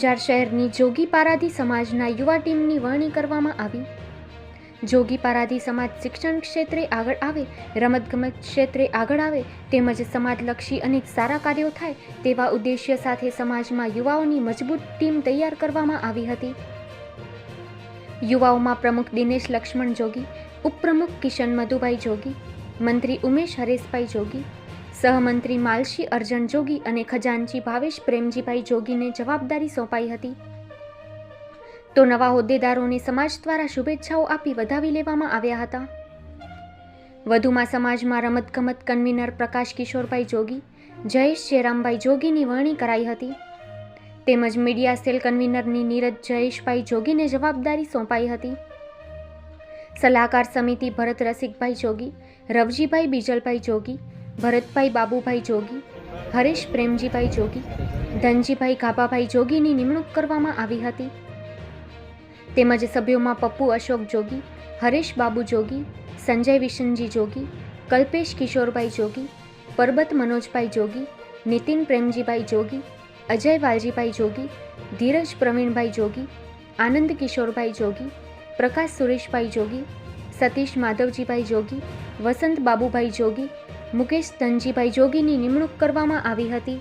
અંજાર શહેરની જોગી પારાધી સમાજના યુવા ટીમની વરણી કરવામાં આવી. જોગી પારાધી સમાજ શિક્ષણ ક્ષેત્રે આગળ આવે, રમતગમત ક્ષેત્રે આગળ આવે, તેમજ સમાજલક્ષી અનેક સારા કાર્યો થાય તેવા ઉદ્દેશ્ય સાથે સમાજમાં યુવાઓની મજબૂત ટીમ તૈયાર કરવામાં આવી હતી. યુવાઓમાં પ્રમુખ દિનેશ લક્ષ્મણ જોગી, ઉપપ્રમુખ કિશન મધુભાઈ જોગી, મંત્રી ઉમેશ હરેશભાઈ જોગી સહમંત્રી માલશી અર્જન જોગી અને ખજાનચી ભાવેશ પ્રેમજીભાઈ જોગીને જવાબદારી સોંપાઈ હતી. તો નવા હોદ્દેદારોને સમાજ દ્વારા શુભેચ્છાઓ આપી વધાવી લેવામાં આવ્યા હતા. વધુમાં સમાજમાં રમતગમત કન્વીનર પ્રકાશ કિશોરભાઈ જોગી, જયેશ જયરામભાઈ જોગીની વરણી કરાઈ હતી. તેમજ મીડિયા સેલ કન્વીનરની નીરજ જયેશભાઈ જોગીને જવાબદારી સોંપાઈ હતી. સલાહકાર સમિતિ ભરત રસિકભાઈ જોગી, રવજીભાઈ બીજલભાઈ જોગી ભરતભાઈ બાબુભાઈ જોગી, હરેશ પ્રેમજીભાઈ જોગી, ધનજીભાઈ ગાભાભાઈ જોગીની નિમણૂક કરવામાં આવી હતી. તેમજ સભ્યોમાં પપ્પુ અશોક જોગી, હરેશ બાબુ જોગી, સંજય વિશનજી જોગી, કલ્પેશ કિશોરભાઈ જોગી, પરબત મનોજભાઈ જોગી, નીતિન પ્રેમજીભાઈ જોગી, અજય વાલજીભાઈ જોગી, ધીરજ પ્રવીણભાઈ જોગી, આનંદ કિશોરભાઈ જોગી, પ્રકાશ સુરેશભાઈ જોગી, સતીશ માધવજીભાઈ જોગી, વસંત બાબુભાઈ જોગી મુકેશ તનજીભાઈ જોગીની નિમણૂક કરવામાં આવી હતી.